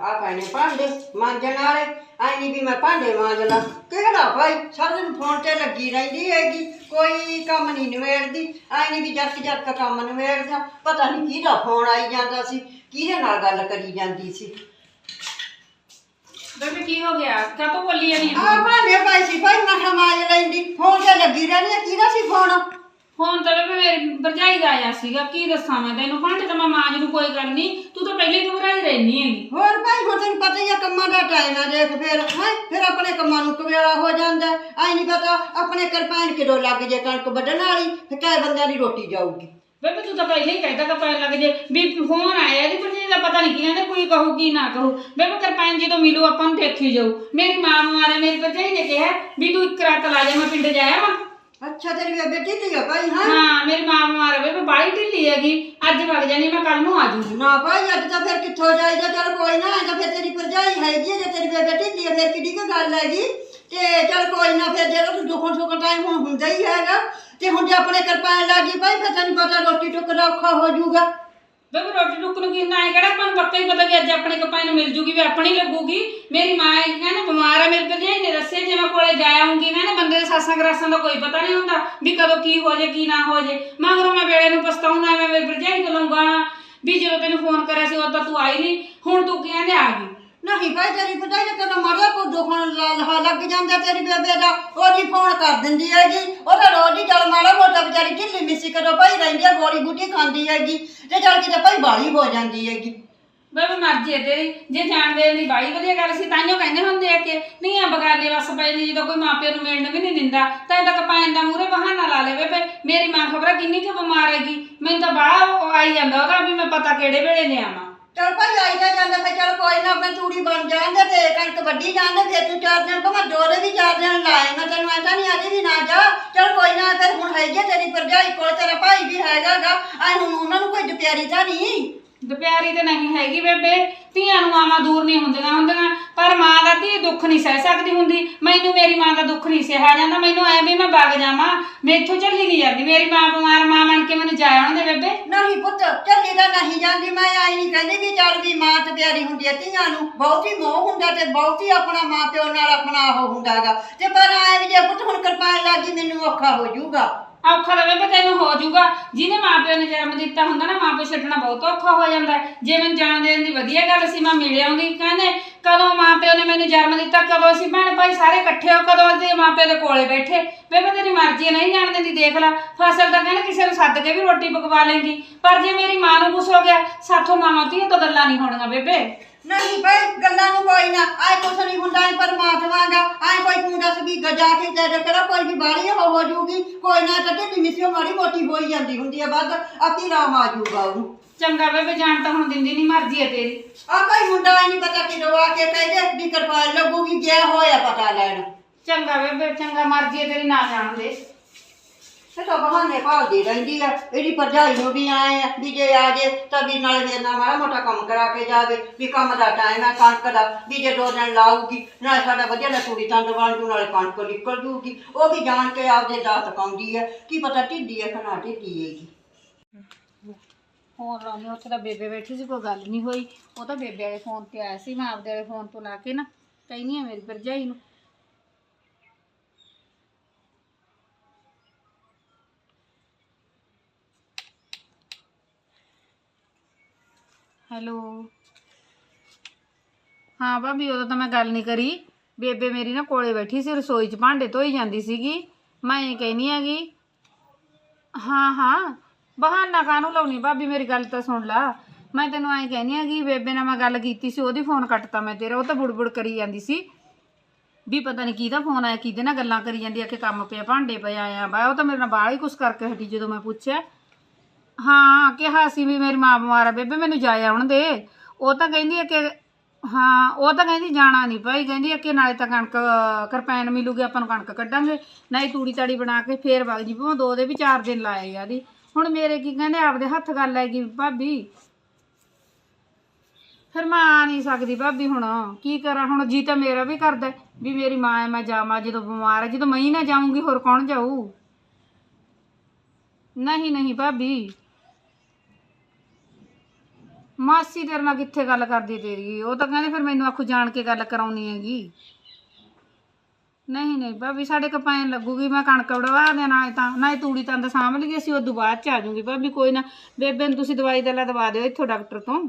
ਆ ਪੈਣੇ ਭਾਂਡੇ ਮਾਂਜਣ ਵਾਲੇ ਐ ਨਹੀਂ ਵੀ ਮੈਂ ਭਾਂਡੇ ਮਾਂਜ ਲਾਂ। ਕਿਹੜਾ ਭਾਈ ਸਾਰਾ ਦਿਨ ਫੋਨ ਤੇ ਲੱਗੀ ਰਹਿੰਦੀ ਹੈਗੀ ਕੋਈ ਕੰਮ ਨਹੀਂ ਨਿਬੇੜਦੀ। ਐ ਨਹੀਂ ਵੀ ਜੱਟ ਜੱਟ ਕੰਮ ਪਤਾ ਨਹੀਂ ਕਿਹਦਾ ਫੋਨ ਆਈ ਜਾਂਦਾ ਸੀ ਕਿਹਦੇ ਨਾਲ ਗੱਲ ਕਰੀ ਜਾਂਦੀ ਸੀ। ਬੇਬੇ ਕੀ ਹੋ ਗਿਆ? ਕਾ ਤੋਂ ਬੋਲੀ ਨਹੀਂ ਆ ਭਾਂਡੇ ਪਾਈ ਸੀ ਭਾਈ ਮੈਂ ਕਿਹਾ ਮਾਂਜ ਲੈਂਦੀ। ਫੋਨ ਤੇ ਲੱਗੀ ਰਹਿੰਦੀ ਕਿਹਦਾ ਸੀ ਫੋਨ ਫੋਨ ਤਾਂ ਬੇਬੇ ਮੇਰੀ ਭਰਜਾਈ ਦਾ ਆਇਆ ਸੀਗਾ ਕੀ ਦੱਸਾਂ ਮੈਂ ਤੈਨੂੰ? ਭਾਂਡੇ ਤਾਂ ਮੈਂ ਮਾਂਜ ਨੂੰ ਕੋਈ ਗੱਲ ਨਹੀਂ ਤੂੰ ਤਾਂ ਪਹਿਲੇ ਹੀ ਘਬਰਾਈ ਰਹਿਨੀ ਹੈਗੀ। ਹੋਰ ਭਾਈ ਹੁਣ ਤੈਨੂੰ ਪਤਾ ਹੀ ਆ ਕੰਮਾਂ ਦਾ ਟਾਈਮ ਆ ਦੇਖ ਫਿਰ ਹੈ? ਫਿਰ ਆਪਣੇ ਕੰਮਾਂ ਨੂੰ ਕਵੇਲਾ ਹੋ ਜਾਂਦਾ ਐ ਨਹੀਂ ਪਤਾ ਆਪਣੇ ਕਰਪਾਨ ਕਿਦੋਂ ਲੱਗ ਜੇ ਕਣਕ ਵੱਢਣ ਵਾਲੀ ਫਿਰ ਕਈ ਬੰਦਿਆਂ ਦੀ ਰੋਟੀ ਜਾਊਗੀ। ਬੇਬੇ ਤੂੰ ਤਾਂ ਪਹਿਲੇ ਹੀ ਕਹਿਤਾ ਕਿ ਪਤਾ ਲੱਗ ਜੇ। ਵੀ ਫੋਨ ਆਇਆ ਇਹਦੀ ਭਰਜਾਈ ਦਾ ਪਤਾ ਨਹੀਂ ਕੀ ਕਹਿੰਦੇ ਕੋਈ ਕਹੂ ਕੀ ਨਾ ਕਹੂ। ਬੇਬੇ ਕਿਰਪਾਨ ਜਦੋਂ ਮਿਲੂ ਆਪਾਂ ਨੂੰ ਦੇਖੀ ਜਾਊ। ਮੇਰੀ ਮਾਂ ਮਾਰੇ ਮੇਰੀ ਭਰਜਾਈ ਨੇ ਕਿਹਾ ਵੀ ਤੂੰ ਇੱਕ ਰਾਤ ਲਾ ਜਾ ਮੈਂ ਪਿੰਡ ਜਾਇਆ ਵਾ। ਅੱਛਾ ਤੇਰੀ ਬੇਬੇ ਢਿੱਲੀ ਆ ਭਾਈ ਹਾਂ? ਹਾਂ ਮੇਰੀ ਮਾਂ ਬਿਮਾਰ ਹੈ ਬੇਬੇ ਬਾਹਲੀ ਢਿੱਲੀ ਹੈਗੀ। ਅੱਜ ਵਗ ਜਾਣੀ ਮੈਂ ਕੱਲ ਨੂੰ ਆ ਜੂਗੀ। ਨਾ ਭਾਈ ਅੱਜ ਤਾਂ ਫਿਰ ਕਿੱਥੋਂ ਜਾਈਦਾ ਚਲ ਕੋਈ ਨਾ ਅੱਜ ਤਾਂ ਫਿਰ ਤੇਰੀ ਭਰਜਾਈ ਹੈਗੀ ਆ, ਜੇ ਤੇਰੀ ਬੇਬੇ ਢਿੱਲੀ ਆ ਫਿਰ ਕਿੱਡੀ ਕੁ ਗੱਲ ਹੈਗੀ। ਤੇ ਚਲ ਕੋਈ ਨਾ ਫਿਰ ਜਿਹੜਾ ਤੂੰ ਦੁੱਖੋਂ ਸੁੱਖ ਟਾਈਮ ਹੁਣ ਹੁੰਦਾ ਹੀ ਹੈਗਾ। ਤੇ ਹੁਣ ਜੇ ਆਪਣੇ ਕਰਪਾਨ ਲੱਗੀ ਭਾਈ ਫਿਰ ਤੈਨੂੰ ਪਤਾ ਰੋਟੀ ਟੁੱਕ ਦਾ ਔਖਾ ਹੋ ਜਾਊਗਾ। ਬੇਬੇ ਰੋਟੀ ਟੁੱਕ ਨੂੰ ਕਿੰਨਾ ਹੈ ਕਿਹੜਾ ਆਪਾਂ ਨੂੰ ਪੱਕਾ ਹੀ ਪਤਾ ਕਿ ਅੱਜ ਆਪਣੇ ਕਪਾਈ ਨੂੰ ਮਿਲ ਜੂਗੀ, ਵੀ ਆਪਣੀ ਲੱਗੂਗੀ। ਮੇਰੀ ਮਾਂ ਇਹ ਕਹਿੰਦੇ ਬਿਮਾਰ ਆ, ਮੇਰੇ ਭਰਜਾਈ ਨੇ ਦੱਸਿਆ ਜੇ ਮੈਂ ਕੋਲੇ ਜਾਇਆ ਆਉਂਗੀ ਨਾ ਬੰਦੇ ਦੇ ਸਾਸਾਂ ਗਰਾਸਾਂ ਦਾ ਕੋਈ ਪਤਾ ਨਹੀਂ ਹੁੰਦਾ ਵੀ ਕਦੋਂ ਕੀ ਹੋ ਜੇ, ਕੀ ਨਾ ਹੋ ਜੇ। ਮਗਰੋਂ ਮੈਂ ਵੇਲੇ ਨੂੰ ਪਛਤਾਉਣਾ, ਮੈਂ ਮੇਰੀ ਭਰਜਾਈ ਤੋਂ ਲੰਗਾਣਾ ਵੀ ਜਦੋਂ ਤੈਨੂੰ ਫੋਨ ਕਰਿਆ ਸੀ ਉਦੋਂ ਤੂੰ ਆਈ ਨਹੀਂ, ਹੁਣ ਤੂੰ ਕਹਿੰਦੇ ਆ ਗਈ। ਨਹੀਂ ਭਾਈ, ਤੇਰੀ ਭਰਜਾਈ ਨੇ ਤੈਨੂੰ ਮਾੜਾ ਕੋ ਦੁਖਣ ਲਾ ਲੱਗ ਜਾਂਦਾ ਤੇਰੀ ਬੇਬੇ ਦਾ। ਉਹਦੀ ਫੋਨ ਕਰ ਦਿੰਦੀ ਹੈਗੀ। ਉਹਦਾ ਰੋਜ਼ ਹੀ ਚੱਲ ਮਾੜਾ ਮੋਟਾ ਵਿਚਾਰੀ ਢਿੱਲੀ ਮਿੱਸੀ ਕਦੋਂ ਭਾਈ ਰਹਿੰਦੀ ਆ, ਗੋਲੀ ਬੂਟੀ ਖਾਂਦੀ ਹੈਗੀ। ਤੇ ਚੱਲ ਕਿਤੇ ਭਾਈ ਬਾਲੀ ਹੋ ਜਾਂਦੀ ਹੈਗੀ। ਬਈ ਮਰਜ਼ੀ ਹੈ ਤੇਰੀ। ਜੇ ਜਾਣਦੇ ਦੀ ਬਾਈ ਵਧੀਆ ਗੱਲ ਸੀ ਤਾਂਹੀਓ ਕਹਿੰਦੇ ਹੁੰਦੇ ਆ ਕਿ ਆ ਬਗਾਨੇ ਵਸ ਪਏ ਨੇ, ਜਦੋਂ ਕੋਈ ਮਾਪਿਆਂ ਨੂੰ ਮਿਲਣ ਵੀ ਨਹੀਂ ਦਿੰਦਾ, ਤਾਂ ਤੱਕ ਕਪਾਇਨ ਦਾ ਮੂਰੇ ਬਹਾਨਾ ਲਾ ਲੈ ਬੇਬੇ ਮੇਰੀ ਮਾਂ ਖਬਰ ਕਿੰਨੀ ਕੁ ਬਿਮਾਰ ਹੈਗੀ। ਮੈਨੂੰ ਤਾਂ ਬਾਹਰ ਆਈ ਜਾਂਦਾ ਉਹਦਾ ਵੀ ਮੈਂ ਪਤਾ ਕਿਹੜੇ ਵੇਲੇ ਨੇ ਆਵਾਂ ਚਲ ਭਾਈ ਆਈ ਤਾਂ ਜਾਂਦਾ ਫੇ ਚਲ ਕੋਈ ਨਾ, ਆਪਣੇ ਤੂੜੀ ਬਣ ਜਾਂਦੇ ਤੇ ਕਣਕ ਵੱਢੀ ਜਾਂਦੇ ਫੇਰ ਤੂੰ ਚਾਰ ਦਿਨ ਭਾਵੇਂ ਦੋਰੇ ਵੀ ਚਾਰ ਦਿਨ ਲਾਏ, ਮੈਂ ਤੈਨੂੰ ਐਂਦਾ ਨਹੀਂ ਆਦੀ ਵੀ ਨਾ ਜਾ। ਚਲ ਕੋਈ ਨਾ, ਫਿਰ ਹੁਣ ਹੈਗੀ ਆ ਤੇਰੀ ਭਰਜਾਈ ਕੋਲ, ਤੇਰਾ ਭਾਈ ਵੀ ਹੈਗਾਗਾ, ਐ ਹੁਣ ਉਹਨਾਂ ਨੂੰ ਕੋਈ ਦੁਪਿਆਰੀ ਤਾਂ ਨਹੀਂ ਦੁਪਿਆਰੀ ਤੇ ਨਹੀਂ ਹੈਗੀ ਬੇਬੇ। ਧੀਆਂ ਨੂੰ ਆਵਾਂ ਦੂਰ ਨਹੀਂ ਹੁੰਦੀਆਂ ਹੁੰਦੀਆਂ। ਪਰ ਮਾਂ ਦਾ ਧੀ ਦੁੱਖ ਨਹੀਂ ਸਹਿ ਸਕਦੀ ਹੁੰਦੀ। ਮੈਨੂੰ ਮੇਰੀ ਮਾਂ ਦਾ ਦੁੱਖ ਨਹੀਂ ਸਹਿਆ ਜਾਂਦਾ। ਮੈਨੂੰ ਐ ਮੈਂ ਵਗ ਜਾਵਾਂ। ਮੈਥੋਂ ਚੱਲੀ ਨਹੀਂ ਜਾਂਦੀ। ਮੇਰੀ ਮਾਂ ਬਿਮਾਰ, ਮਾਂ ਬਣ ਕੇ ਮੈਨੂੰ ਜਾਇਆ ਹੁੰਦੇ ਬੇਬੇ। ਨਹੀਂ ਪੁੱਤ, ਝੱਲੀ ਤਾਂ ਨਹੀਂ ਜਾਂਦੀ। ਮੈਂ ਆਈ ਨਹੀਂ ਕਹਿੰਦੀ ਵੀ ਚੱਲ ਵੀ ਮਾਂ ਤੇ ਪਿਆਰੀ ਹੁੰਦੀ ਹੈ। ਧੀਆਂ ਨੂੰ ਬਹੁਤ ਹੀ ਮੋਹ ਹੁੰਦਾ ਤੇ ਬਹੁਤ ਹੀ ਆਪਣਾ ਮਾਂ ਪਿਓ ਨਾਲ ਆਪਣਾ ਉਹ ਹੁੰਦਾਗਾ। ਤੇ ਪਰ ਆਏ ਵੀ ਜੇ ਪੁੱਤ ਹੁਣ ਕਿਰਪਾਨ ਲੱਗੀ ਮੈਨੂੰ ਔਖਾ ਹੋ ਜਾਊਗਾ। ਔਖਾ ਤਾਂ ਬੇਬੇ ਤੈਨੂੰ ਹੋ ਜਾਊਗਾ। ਜਿਹਨੇ ਮਾਪਿਓ ਨੇ ਜਨਮ ਦਿੱਤਾ ਹੁੰਦਾ ਨਾ ਮਾਪਿਓ ਛੱਡਣਾ ਬਹੁਤ ਔਖਾ ਹੋ ਜਾਂਦਾ। ਹੈ। ਜੇ ਮੈਨੂੰ ਜਾਣ ਦੇਣ ਦੀ ਵਧੀਆ ਗੱਲ ਸੀ ਮੈਂ ਮਿਲ ਆਉਂਦੀ। ਕਹਿੰਦੇ ਕਦੋਂ ਮਾਪਿਓ ਨੇ ਮੈਨੂੰ ਜਨਮ ਦਿੱਤਾ ਕਦੋਂ ਅਸੀਂ ਭੈਣ ਭਾਈ ਸਾਰੇ ਇਕੱਠੇ ਹੋ ਕਦੋਂ ਅਸੀਂ ਮਾਪਿਓ ਦੇ ਕੋਲੇ ਬੈਠੇ? ਬੇਬੇ ਤੇਰੀ ਮਰਜ਼ੀ ਹੈ, ਨਹੀਂ ਜਾਣ ਦਿੰਦੀ ਦੇਖ ਲੈ। ਫਸਲ ਤਾਂ ਕਹਿੰਦੇ ਕਿਸੇ ਨੂੰ ਸੱਦ ਕੇ ਵੀ ਰੋਟੀ ਪਕਵਾ ਲੇਗੀ। ਪਰ ਜੇ ਮੇਰੀ ਮਾਂ ਨੂੰ ਕੁਛ ਹੋ ਗਿਆ ਸਾਥੋਂ ਮਾਵਾਂ ਧੀਆਂ ਤੋਂ ਗੱਲਾਂ ਨਹੀਂ ਹੋਣੀਆਂ ਬੇਬੇ। ਨਹੀਂ ਭਾਈ ਗੱਲਾਂ ਨੂੰ ਕੋਈ ਨਾ ਆਏ ਕੁਛ ਨਹੀਂ ਹੁੰਦਾ ਐ ਪਰਮਾਤਮਾ ਦਾ ਆਏ ਕੋਈ ਤੂੰ ਦੱਸ ਵੀ ਗਜਾ ਕੇ ਤੇ ਕਿਹੜਾ ਕੋਈ ਵੀ ਬਾੜੀ ਹੋ ਹੋ ਜੂਗੀ ਕੋਈ ਨਾ ਤਾਂ ਢਿੱਲੀ ਮਿੱਸਿਓ ਮਾੜੀ ਮੋਟੀ ਹੋਈ ਜਾਂਦੀ ਹੁੰਦੀ ਆ ਵੱਧ ਆਪੀ ਰਾਮ ਆ ਜੂਗਾ ਉਹਨੂੰ। ਚੰਗਾ ਬੇਬੇ ਜਾਣ ਤਾਂ ਹੁਣ ਦਿੰਦੀ ਨਹੀਂ ਮਰਜ਼ੀ ਹੈ ਤੇਰੀ। ਆ ਭਾਈ ਮੁੰਡਾ ਨਹੀਂ ਪਤਾ ਕਿਦੋਂ ਆ ਕੇ ਕਹਿੰਦੇ ਵੀ ਕਿਰਪਾਨ ਲੱਗੂਗੀ ਗਿਆ ਹੋਇਆ ਪਤਾ ਲੈਣ। ਚੰਗਾ ਬੇਬੇ ਚੰਗਾ ਮਰਜ਼ੀ ਹੈ ਤੇਰੀ ਨਾ ਜਾਣ ਦੇ। ਇਹ ਤਾਂ ਬਹਾਨੇ ਭਾਲਦੀ ਰਹਿੰਦੀ ਆ, ਇਹਦੀ ਭਰਜਾਈ ਨੂੰ ਵੀ ਆਏ ਆ ਵੀ ਜੇ ਆ ਜੇ ਤਾਂ ਵੀ ਨਾਲੇ ਮੇਰੇ ਨਾਲ ਮਾੜਾ ਮੋਟਾ ਕੰਮ ਕਰਾ ਕੇ ਜਾਵੇ, ਵੀ ਕੰਮ ਦਾ ਟਾਈਮ ਆ ਕਣਕ ਦਾ, ਵੀ ਜੇ ਦੋ ਦਿਨ ਲਾਊਗੀ, ਨਾਲ ਸਾਡਾ ਵਧੀਆ ਨਾ ਤੰਦ ਬਣ ਜੂ, ਨਾਲੇ ਕਣਕ ਨਿਕਲ ਜੂਗੀ, ਉਹ ਵੀ ਜਾਣ ਕੇ ਆਪਦੇ ਦਾਤ ਕਾਉਂਦੀ ਆ। ਕੀ ਪਤਾ ਢਿੱਡੀ ਆ ਕਿ ਨਾ ਢਿੱਡੀ ਹੈਗੀ। ਫੋਨ ਲਾਉਣੀ ਉੱਥੇ ਤਾਂ ਬੇਬੇ ਬੈਠੀ ਸੀ, ਕੋਈ ਗੱਲ ਨਹੀਂ ਹੋਈ। ਉਹ ਤਾਂ ਬੇਬੇ ਵਾਲੇ ਫੋਨ ਤੇ ਆਇਆ ਸੀ, ਮੈਂ ਆਪਦੇ ਵਾਲੇ ਫੋਨ ਤੋਂ ਲਾ ਕੇ ਨਾ, ਕਹਿੰਦੀ ਆ ਮੇਰੀ ਭਰਜਾਈ ਨੂੰ ਹੈਲੋ। ਹਾਂ ਭਾਬੀ, ਉਦੋਂ ਤਾਂ ਮੈਂ ਗੱਲ ਨਹੀਂ ਕਰੀ। ਬੇਬੇ ਮੇਰੀ ਨਾ ਕੋਲੇ ਬੈਠੀ ਸੀ, ਰਸੋਈ 'ਚ ਭਾਂਡੇ ਧੋਈ ਜਾਂਦੀ ਸੀਗੀ। ਮੈਂ ਇਹ ਕਹਿਨੀ ਹੈਗੀ, ਹਾਂ ਹਾਂ, ਬਹਾਨਾ ਕਾਹਨੂੰ ਲਾਉਣੀ ਭਾਬੀ, ਮੇਰੀ ਗੱਲ ਤਾਂ ਸੁਣ ਲਾ। ਮੈਂ ਤੈਨੂੰ ਐਂ ਕਹਿੰਦੀ ਆ ਕਿ ਬੇਬੇ ਨਾਲ ਮੈਂ ਗੱਲ ਕੀਤੀ ਸੀ, ਉਹਦੀ ਫੋਨ ਕੱਟਤਾ ਮੈਂ ਤੇਰਾ, ਉਹ ਤਾਂ ਬੁੜਬੁੜ ਕਰੀ ਜਾਂਦੀ ਸੀ। ਵੀ ਪਤਾ ਨਹੀਂ ਕਿਹਦਾ ਫੋਨ ਆਇਆ, ਕਿਹਦੇ ਨਾਲ ਗੱਲਾਂ ਕਰੀ ਜਾਂਦੀ ਆ, ਕਿ ਕੰਮ ਪਿਆ, ਭਾਂਡੇ ਪਿਆ ਆ, ਬਾ, ਉਹ ਤਾਂ ਮੇਰੇ ਨਾਲ ਬਾਹਰ ਹੀ ਕੁਛ ਕਰਕੇ ਹਟੀ ਜਦੋਂ ਮੈਂ ਪੁੱਛਿਆ। ਹਾਂ, ਕਿਹਾ ਸੀ ਵੀ ਮੇਰੀ ਮਾਂ ਬਿਮਾਰ ਆ ਬੇਬੇ, ਮੈਨੂੰ ਜਾ ਆਉਣ ਦੇ। ਉਹ ਤਾਂ ਕਹਿੰਦੀ ਆ ਕਿ, ਹਾਂ, ਉਹ ਤਾਂ ਕਹਿੰਦੀ ਜਾਣਾ ਨਹੀਂ ਭਾਈ, ਕਹਿੰਦੀ ਆ ਕਿ ਨਾਲੇ ਤਾਂ ਕਣਕ, ਕਰਪੈਨ ਮਿਲੂਗੀ, ਆਪਾਂ ਨੂੰ ਕਣਕ ਕੱਢਾਂਗੇ। ਨਾਲੇ ਤੂੜੀ ਤਾੜੀ ਬਣਾ ਕੇ ਫੇਰ ਵਗ ਜੀ, ਭਾਵੇਂ ਦੋ ਦੇ ਵੀ ਚਾਰ ਦਿਨ ਲਾਏ ਆ ਹੁਣ ਮੇਰੇ ਕੀ ਕਹਿੰਦੇ, ਆਪਦੇ ਹੱਥ ਗੱਲ ਹੈਗੀ ਭਾਬੀ। ਫਿਰ ਮੈਂ ਆ ਨਹੀਂ ਸਕਦੀ ਭਾਬੀ ਹੁਣ, ਕੀ ਕਰਾਂ ਹੁਣ, ਜੀ ਤਾਂ ਮੇਰਾ ਵੀ ਕਰਦਾ ਵੀ ਮੇਰੀ ਮਾਂ ਹੈ, ਮੈਂ ਜਾਵਾਂ, ਜਦੋਂ ਬਿਮਾਰ ਹੈ, ਜਦੋਂ ਮੈਂ ਹੀ ਨਾ ਜਾਊਂਗੀ, ਹੋਰ ਕੌਣ ਜਾਊ? ਨਹੀਂ ਨਹੀਂ ਭਾਬੀ। ਮਾਸੀ ਤੇਰੇ ਨਾਲ ਕਿੱਥੇ ਗੱਲ ਕਰਦੀ ਤੇਰੀ? ਉਹ ਤਾਂ ਕਹਿੰਦੇ ਫਿਰ ਮੈਨੂੰ ਆਖੂ ਜਾਣ ਕੇ ਗੱਲ ਕਰਾਉਣੀ ਹੈਗੀ। ਨਹੀਂ ਨਹੀਂ ਭਾਬੀ, ਸਾਡੇ ਕਪਾਇਨ ਲੱਗੂਗੀ, ਮੈਂ ਕਣਕ ਵੜਵਾ ਦੇ ਨਾਲੇ ਤਾਂ ਨਾਲੇ ਤੂੜੀ ਤੰਦ ਸਾਂਭ ਲਈ ਅਸੀਂ ਉਦੋਂ ਬਾਅਦ ਚ ਆ ਜਾਊਂਗੀ। ਭਾਬੀ, ਕੋਈ ਨਾ, ਬੇਬੇ ਨੂੰ ਤੁਸੀਂ ਦਵਾਈ ਦਲਾ ਦਵਾ ਦਿਓ ਇੱਥੋਂ ਡਾਕਟਰ ਤੋਂ।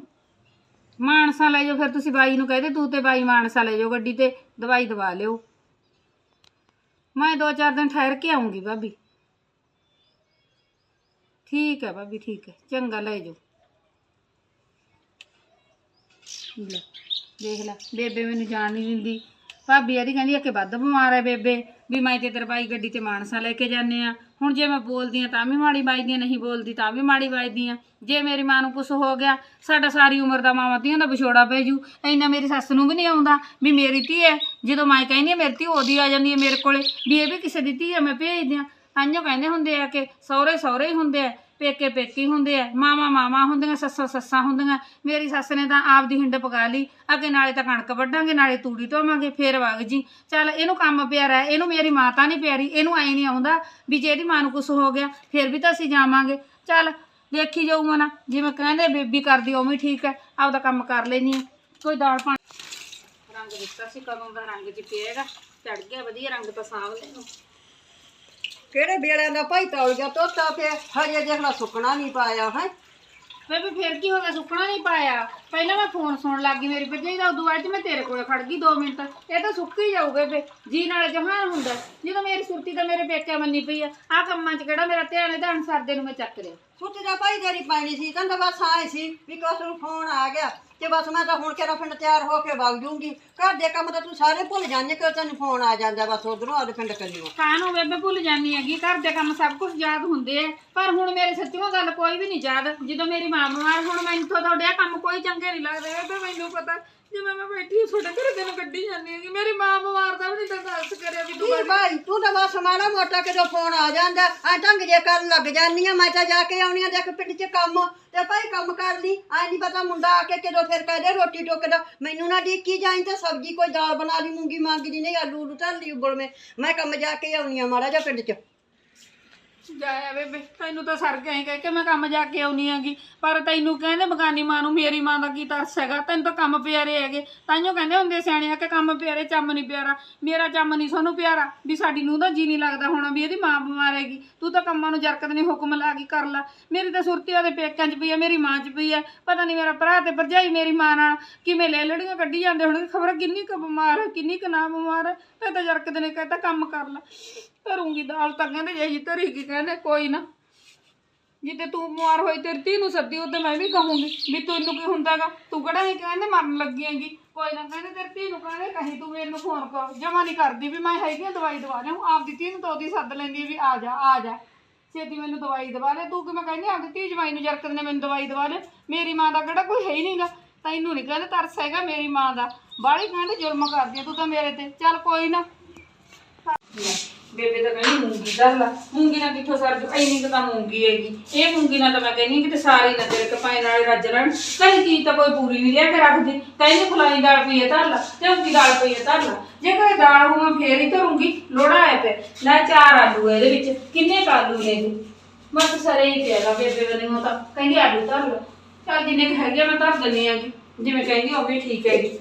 ਮਾਨਸਾ ਲੈ ਜਾਓ, ਫਿਰ ਤੁਸੀਂ ਬਾਈ ਨੂੰ ਕਹਦੇ ਤੂੰ ਤੇ ਬਾਈ ਮਾਨਸਾ ਲੈ ਜਾਓ, ਗੱਡੀ ਤੇ ਦਵਾਈ ਦਵਾ ਲਿਓ। ਮੈਂ ਦੋ ਚਾਰ ਦਿਨ ਠਹਿਰ ਕੇ ਆਉਂਗੀ ਭਾਬੀ। ਠੀਕ ਹੈ, ਭਾਬੀ, ਠੀਕ ਹੈ, ਚੰਗਾ, ਲੈ ਜਾਓ। ਲੈ ਦੇਖ ਲੈ, ਬੇਬੇ ਮੈਨੂੰ ਜਾਣ ਨਹੀਂ ਦਿੰਦੀ। ਭਾਬੀ ਇਹਦੀ ਕਹਿੰਦੀ ਆ ਕਿ ਵੱਧ ਬਿਮਾਰ ਹੈ ਬੇਬੇ। ਵੀ ਮੈਂ ਤੇ ਤੇਰੇ ਬਾਈ ਗੱਡੀ ਤੇ ਮਾਨਸਾ ਲੈ ਕੇ ਜਾਂਦੇ ਆ। ਹੁਣ ਜੇ ਮੈਂ ਬੋਲਦੀ ਆ ਤਾਂ ਵੀ ਮਾੜੀ ਵੱਜਦੀ ਆ, ਨਹੀਂ ਬੋਲਦੀ ਤਾਂ ਵੀ ਮਾੜੀ ਵੱਜਦੀ ਆ। ਜੇ ਮੇਰੀ ਮਾਂ ਨੂੰ ਕੁਝ ਹੋ ਗਿਆ, ਸਾਡਾ ਸਾਰੀ ਉਮਰ ਦਾ ਮਾਵਾਂ ਧੀਆਂ ਦਾ ਵਿਛੋੜਾ ਪੈ ਜੂ। ਇੰਨਾ ਮੇਰੀ ਸੱਸ ਨੂੰ ਵੀ ਨਹੀਂ ਆਉਂਦਾ ਵੀ ਮੇਰੀ ਧੀ ਹੈ ਜਦੋਂ ਮੈਂ ਕਹਿੰਦੀ ਆ, ਮੇਰੀ ਧੀ ਉਹਦੀ ਆ ਜਾਂਦੀ ਹੈ ਮੇਰੇ ਕੋਲੇ। ਵੀ ਇਹ ਵੀ ਕਿਸੇ ਦੀ ਧੀ ਹੈ ਮੈਂ ਭੇਜਦੀ ਆ। ਅੰਨੋ ਕਹਿੰਦੇ ਹੁੰਦੇ ਆ ਕਿ ਸਹੁਰੇ ਸਹੁਰੇ ਹੀ ਹੁੰਦੇ ਆ। ਪੇਕੇ ਪੇਕੇ ਹੁੰਦੇ ਆ ਮਾਮਾ ਮਾਮਾ ਹੁੰਦੀਆਂ, ਸੱਸਾਂ ਸੱਸਾਂ ਹੁੰਦੀਆਂ, ਮੇਰੀ ਸੱਸ ਨੇ ਤਾਂ ਆਪਦੀ ਹਿੰਡ ਪਕਾ ਲਈ, ਅੱਗੇ ਨਾਲੇ ਤਾਂ ਕਣਕ ਵੱਢਾਂਗੇ, ਨਾਲੇ ਤੂੜੀ ਢੋਵਾਂਗੇ ਫੇਰ ਵਗ ਜੀ। ਚੱਲ ਇਹਨੂੰ ਕੰਮ ਪਿਆਰਾ ਇਹਨੂੰ ਮੇਰੀ ਮਾਂ ਤਾਂ ਨਹੀਂ ਪਿਆਰੀ, ਇਹਨੂੰ ਐ ਨਹੀਂ ਆਉਂਦਾ ਵੀ ਜੇ ਇਹਦੀ ਮਾਂ ਨੂੰ ਕੁਝ ਹੋ ਗਿਆ, ਫੇਰ ਵੀ ਤਾਂ ਅਸੀਂ ਜਾਵਾਂਗੇ। ਚੱਲ ਦੇਖੀ ਜਾਊਗਾ ਨਾ ਜਿਵੇਂ ਕਹਿੰਦੇ ਬੇਬੀ ਕਰਦੀ ਉਵੇਂ ਠੀਕ ਹੈ, ਆਪਦਾ ਕੰਮ ਕਰ ਲੈਣੀ ਕੋਈ ਦਾਲ ਪਾਣੀ ਰੰਗ ਦਿੱਤਾ ਸੀ, ਕਦੋਂ ਦਾ ਰੰਗ ਚ ਪਿਆਗਾ ਚੜ ਗਿਆ, ਵਧੀਆ ਰੰਗ ਤਾਂ ਸਾਂਭ ਲੈਨੂੰ ਕਿਹੜੇ ਵੇਲੇ ਦਾ ਭਾਈ ਤੌਲ ਗਿਆ ਤੋਤਾ ਪਿਆ, ਹਜੇ ਦੇਖ ਸੁੱਕਣਾ ਨਹੀਂ ਪਾਇਆ, ਹੈ? ਬੇਬੇ, ਫਿਰ ਕੀ ਹੋ ਗਿਆ? ਸੁੱਕਣਾ ਨਹੀਂ ਪਾਇਆ? ਪਹਿਲਾਂ ਮੈਂ ਫੋਨ ਸੁਣਨ ਲੱਗ ਗਈ ਮੇਰੀ ਭਰਜਾਈ ਦਾ ਉਦੋਂ ਬਾਅਦ 'ਚ ਮੈਂ ਤੇਰੇ ਕੋਲੇ ਖੜ ਗਈ 2 ਮਿੰਟ। ਇਹ ਤਾਂ ਸੁੱਕ ਹੀ ਜਾਊ ਬੇਬੇ ਜੀ ਨਾਲੇ ਜਹਾਨ ਹੁੰਦਾ। ਜਦੋਂ ਮੇਰੀ ਸੁਰਤੀ ਤਾਂ ਮੇਰੇ ਪੇਕੇ ਮੰਨੀ ਪਈ ਆ। ਆ ਕੰਮਾਂ 'ਚ ਕਿਹੜਾ ਮੇਰਾ ਧਿਆਨ ਇਹਦਾ ਸਰਦੇ ਨੂੰ ਮੈਂ ਚੱਕ ਲਿਆ। ਸੁੱਤੀ ਦਾ ਭਾਈ ਤੇਰੀ ਪੈਣੀ ਸੀ। ਕਹਿੰਦਾ ਬਸ ਆਏ ਸੀ ਵੀ ਕੁਛ ਨੂੰ ਫੋਨ ਆ ਗਿਆ। ਤੇ ਬਸ ਮੈਂ ਤਾਂ ਹੁਣ ਕਿਹੜਾ ਪਿੰਡ ਤਿਆਰ ਹੋ ਕੇ ਵਗ ਜੂੰਗੀ। ਘਰ ਦੇ ਕੰਮ ਤਾਂ ਤੂੰ ਸਾਰੇ ਭੁੱਲ ਜਾਂਦੇ ਕਿ ਤੈਨੂੰ ਫੋਨ ਆ ਜਾਂਦਾ। ਬਸ ਉਧਰੋਂ ਆਦੇ ਪਿੰਡ ਕੰਨਿਓ ਕਾਹਨੂੰ ਬੇਬੇ ਭੁੱਲ ਜਾਨੀ ਹੈਗੀ। ਘਰ ਦੇ ਕੰਮ ਸਭ ਕੁਝ ਯਾਦ ਹੁੰਦੇ ਆ। ਪਰ ਹੁਣ ਮੇਰੇ ਸੱਚੀਓ ਗੱਲ ਕੋਈ ਵੀ ਨਹੀਂ ਯਾਦ। ਜਦੋਂ ਮੇਰੀ ਮਾਂ ਬਿਮਾਰ ਹੁਣ ਮੈਨੂੰ ਤਾਂ ਤੁਹਾਡੇ ਆਹ ਕੰਮ ਕੋਈ ਚੰਗੇ ਨਹੀਂ ਲੱਗਦੇ ਬੇਬੇ ਮੈਨੂੰ ਪਤਾ। ਜਿਵੇਂ ਮੈਂ ਬੈਠੀ ਹਾਂ ਤੁਹਾਡੇ ਘਰੇ ਦਿਨ ਕੱਢੀ ਜਾਂਦੀ ਹੈਗੀ। ਮੇਰੀ ਮਾਂ ਬਿਮਾਰ ਦਾ ਵੀ ਨਹੀਂ ਤਾਂ ਦੱਸ ਕਰਿਆ ਵੀ ਤੂੰ ਕੀ ਭਾਈ ਤੂੰ ਤਾਂ ਬਸ ਮਾੜਾ ਮੋਟਾ ਕਿਦੋਂ ਫੋਨ ਆ ਜਾਂਦਾ। ਐ ਢੰਗ ਜੇ ਕਰਨ ਲੱਗ ਜਾਂਦੀ ਆ ਮੈਂ ਤਾਂ ਜਾ ਕੇ ਆਉਣੀ ਆ ਦੇਖ ਪਿੰਡ 'ਚ ਕੰਮ। ਤੇ ਭਾਈ ਕੰਮ ਕਰ ਲਈ। ਐ ਨਹੀਂ ਪਤਾ ਮੁੰਡਾ ਆ ਕੇ ਕਿਦੋਂ ਫਿਰ ਕਹਦੇ ਰੋਟੀ ਟੋਕਦਾ। ਮੈਨੂੰ ਨਾ ਡਿੱਕੀ ਜਾਈ ਤੇ ਸਬਜ਼ੀ ਕੋਈ ਦਾਲ ਬਣਾ ਲਈ ਮੂੰਗੀ ਮੰਗਦੀ ਨਹੀਂ ਆਲੂ ਉਲੂ ਧਰ ਲਈ ਉਬਲ ਮੈਂ। ਮੈਂ ਕੰਮ ਜਾ ਕੇ ਆਉਣੀ ਆ ਮਾੜਾ ਜਿਹਾ ਪਿੰਡ 'ਚ। ਜਾਇਆ ਬੇਬੇ ਤੈਨੂੰ ਤਾਂ ਸਰ ਗਿਆ ਕਹਿ ਕੇ ਮੈਂ ਕੰਮ ਜਾ ਕੇ ਆਉਣੀ ਆਗੀ ਪਰ ਤੈਨੂੰ ਕਹਿੰਦੇ ਬਗਾਨੀ ਮਾਂ ਨੂੰ, ਮੇਰੀ ਮਾਂ ਦਾ ਕੀ ਤਰਸ ਹੈਗਾ? ਤੈਨੂੰ ਤਾਂ ਕੰਮ ਪਿਆਰੇ ਹੈਗੇ। ਤਾਈਓ ਕਹਿੰਦੇ ਹੁੰਦੇ ਸਿਆਣੇ ਆ ਕਿ ਕੰਮ ਪਿਆਰੇ, ਚੰਮ ਨਹੀਂ ਪਿਆਰਾ। ਮੇਰਾ ਚੰਮ ਨਹੀਂ ਸਾਨੂੰ ਪਿਆਰਾ। ਵੀ ਸਾਡੀ ਨੂੰ ਦਾ ਜੀ ਨਹੀਂ ਲੱਗਦਾ ਹੋਣਾ ਵੀ ਇਹਦੀ ਮਾਂ ਬਿਮਾਰ ਹੈਗੀ। ਤੂੰ ਤਾਂ ਕੰਮਾਂ ਨੂੰ ਜਰਕਤ ਨਹੀਂ ਹੁਕਮ ਲਾ ਕੇ ਕਰ ਲਾ। ਮੇਰੀ ਤਾਂ ਸੁਰਤੀ ਉਹਦੇ ਪੇਕਿਆਂ 'ਚ ਪਈ ਆ, ਮੇਰੀ ਮਾਂ 'ਚ ਪਈ ਆ। ਪਤਾ ਨਹੀਂ ਮੇਰਾ ਭਰਾ ਤੇ ਭਰਜਾਈ ਮੇਰੀ ਮਾਂ ਨਾਲ ਕਿਵੇਂ ਲੈ ਲੜੀਆਂ ਕੱਢੀ ਜਾਂਦੇ ਹੋਣਗੇ। ਖਬਰ ਕਿੰਨੀ ਕੁ ਬਿਮਾਰ ਹੈ ਕਿੰਨੀ ਕੁ ਨਾ ਬਿਮਾਰ ਹੈ ਮੈਂ ਤਾਂ ਜਰਕਤ ਨੇ ਕਹਿੰਦਾ ਕੰਮ ਕਰ ਲੈ। ਧਰੂੰਗੀ ਦਾਲ ਤਾਂ ਕਹਿੰਦੇ ਜੇ ਜੀ ਧਰੀ ਕੀ ਕਹਿੰਦੇ, ਕੋਈ ਨਾ। ਜਿੱਤੇ ਤੂੰ ਬਿਮਾਰ ਹੋਈ, ਤੇਰੀ ਧੀ ਨੂੰ ਸੱਦੀ ਉਹਦੇ ਮੈਂ ਵੀ ਕਹੂੰਗੀ ਵੀ ਤੈਨੂੰ ਕੀ ਹੁੰਦਾਗਾ? ਤੂੰ ਕਿਹੜਾ ਇਹ ਕਹਿੰਦੇ ਮਰਨ ਲੱਗੀ ਹੈਗੀ ਕੋਈ ਨਾ ਕਹਿੰਦੇ ਤੇਰੀ ਧੀ ਨੂੰ ਕਹਿੰਦੇ, ਕਹੀਂ ਤੂੰ ਮੈਨੂੰ ਫੋਨ ਕਰ। ਜਮਾ ਨਹੀਂ ਕਰਦੀ ਵੀ ਮੈਂ ਹੈਗੀ ਆ, ਦਵਾਈ ਦਵਾ ਲਿਆ ਆਪਦੀ ਧੀ ਨੂੰ ਤਾਂ ਉਹਦੀ ਸੱਦ ਲੈਂਦੀ ਹੈ ਵੀ ਆ ਜਾ ਆ ਜਾ। ਛੇਤੀ ਮੈਨੂੰ ਦਵਾਈ ਦਵਾ ਲੈ ਤੂੰ ਮੈਂ ਕਹਿੰਦੀ ਆਪਦੀ ਧੀ ਜਵਾਈ ਨੂੰ ਜਰਕਤ ਨੇ ਮੈਨੂੰ ਦਵਾਈ ਦਵਾ ਲੈ ਮੇਰੀ ਮਾਂ ਦਾ ਕਿਹੜਾ ਕੋਈ ਹੈ ਹੀ ਨਹੀਂਗਾ। ਤੈਨੂੰ ਨਹੀਂ ਕਹਿੰਦੇ ਤਰਸ ਹੈਗਾ ਮੇਰੀ ਮਾਂ ਦਾ। ਬਾਹਲੀ ਕਹਿੰਦੇ ਜ਼ੁਲਮ ਕਰਦੀ ਤੂੰ ਤਾਂ ਮੇਰੇ ਤੇ। ਚੱਲ ਕੋਈ ਨਾ। ਬੇਬੇ ਤਾਂ ਕਹਿੰਦੀ ਮੂੰਗੀ ਧਰ ਲਾ। ਮੂੰਗੀ ਨਾਲ ਕਿੱਥੋਂ ਸਰ ਜੂ ਇੰਨੀ ਕੁ ਤਾਂ ਮੂੰਗੀ ਹੈਗੀ। ਇਹ ਮੂੰਗੀ ਨਾਲ ਤਾਂ ਮੈਂ ਕਹਿੰਦੀ ਕਿ ਤੇ ਨਾ ਤੇਰੇ ਕਪਾਈ ਨਾਲ ਰੱਜ ਲੈਣ ਕਈ ਚੀਜ਼ ਤਾਂ ਕੋਈ ਪੂਰੀ ਨਹੀਂ ਲਿਆ ਕੇ ਰੱਖਦੀ। ਕਹਿੰਦੀ ਫਲਾਈ ਦਾਲ ਪਈ ਹੈ ਧਰ ਲਾ। ਤੇ ਉੰਗੀ ਦਾਲ ਪਈ ਹੈ ਧਰ ਲਾ। ਜੇ ਕੋਈ ਦਾਲ ਹੋਵਾਂ ਫੇਰ ਹੀ ਧਰੂੰਗੀ। ਲੋੜਾ ਆਇਆ ਤੇ ਲੈ ਚਾਰ ਆਲੂ ਹੈ ਇਹਦੇ ਵਿੱਚ। ਕਿੰਨੇ ਕੁ ਆਲੂ ਨੇ ਇਹ ਬਸ ਸਾਰੇ ਹੀ ਪਿਆਗਾ ਬੇਬੇ ਬਣੀ ਤਾਂ। ਕਹਿੰਦੀ ਆਲੂ ਧਰ ਲਾ। ਚੱਲ ਜਿੰਨੇ ਕੁ ਹੈਗੇ ਆ ਮੈਂ ਧਰ ਦਿੰਦੀ ਦਿੰਨੀ ਆਗੀ ਜਿਵੇਂ ਕਹਿੰਦੀ ਉਹ ਵੀ ਠੀਕ ਹੈਗੀ।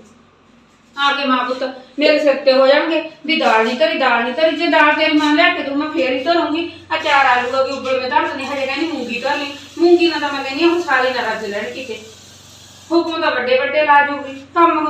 ਆ ਕੇ ਮਾਂ ਪੁੱਤ ਮੇਰੇ ਸਿਰ ਤੇ ਹੋ ਜਾਣਗੇ ਵੀ ਦਾਲ ਨਹੀਂ ਧਰੀ, ਦਾਲ ਨਹੀਂ ਧਰੀ। ਜੇ ਦਾਲ ਤੇਰੀ ਮਾਂ ਲਿਆ ਕੇ ਦੂੰ ਮੈਂ ਫੇਰ ਹੀ ਧਰੂੰਗੀ। ਆ ਚਾਰ ਆਲੂ ਆ ਵੀ ਉੱਬਲ ਮੈਂ ਧਰ ਦਿੰਦੀ। ਹਜੇ ਕਹਿੰਦੀ ਮੂੰਗੀ ਧਰ ਲਈ। ਮੂੰਗੀ ਨਾਲ ਤਾਂ ਮੈਂ ਕਹਿੰਦੀ ਹੁਣ ਸਾਰੀ ਨਾ ਰੱਜ ਲੈਣ ਕਿਤੇ। ਹੁਕਮ ਤਾਂ ਵੱਡੇ ਵੱਡੇ ਲਾ ਜੂਗੀ। ਕੰਮ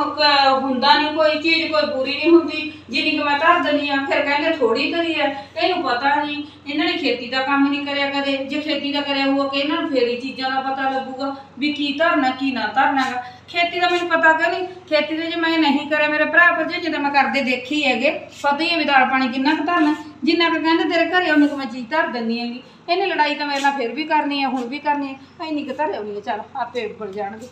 ਹੁੰਦਾ ਨਹੀਂ ਕੋਈ, ਚੀਜ਼ ਕੋਈ ਬੁਰੀ ਨਹੀਂ ਹੁੰਦੀ। ਜਿੰਨੀ ਕਿ ਮੈਂ ਧਰ ਦਿੰਦੀ ਆ, ਫਿਰ ਕਹਿੰਦੇ ਥੋੜੀ ਧਰੀ ਆ। ਇਹਨੂੰ ਪਤਾ ਨਹੀਂ। ਇਹਨਾਂ ਨੇ ਖੇਤੀ ਦਾ ਕੰਮ ਨਹੀਂ ਕਰਿਆ ਕਦੇ। ਜੇ ਖੇਤੀ ਦਾ ਕਰਿਆ ਹੋਊਗਾ ਕਿ ਇਹਨਾਂ ਨੂੰ ਫੇਰ ਹੀ ਚੀਜ਼ਾਂ ਦਾ ਪਤਾ ਲੱਗੂਗਾ ਵੀ ਕੀ ਧਰਨਾ, ਕੀ ਨਾ ਧਰਨਾ ਖੇਤੀ ਦਾ ਮੈਨੂੰ ਪਤਾ ਕਿ ਨਹੀਂ? ਖੇਤੀ ਦੇ ਜੇ ਮੈਂ ਨਹੀਂ ਕਰਿਆ ਮੇਰੇ ਭਰਾ ਭਰਜੇ ਜਦੋਂ ਮੈਂ ਕਰਦੇ ਦੇਖੀ ਹੈਗੇ, ਪਤਾ ਹੀ ਹੈ ਵੀ ਦਾਲ ਪਾਣੀ ਕਿੰਨਾ ਕੁ ਧਰਨਾ ਜਿੰਨਾ ਕੁ ਕਹਿੰਦੇ ਤੇਰੇ ਘਰੇ ਉਹਨੇ ਕੁ ਮੈਂ ਚੀਜ਼ ਧਰ ਦਿੰਦੀ ਹੈਗੀ। ਇਹਨੇ ਲੜਾਈ ਤਾਂ ਮੇਰੇ ਨਾਲ ਫਿਰ ਵੀ ਕਰਨੀ ਹੈ, ਹੁਣ ਵੀ ਕਰਨੀ ਹੈ। ਇੰਨੀ ਕੁ ਧਰ ਆਉਣੀ ਹੈ, ਚੱਲ ਆਪੇ ਉੱਬਲ ਜਾਣਗੇ।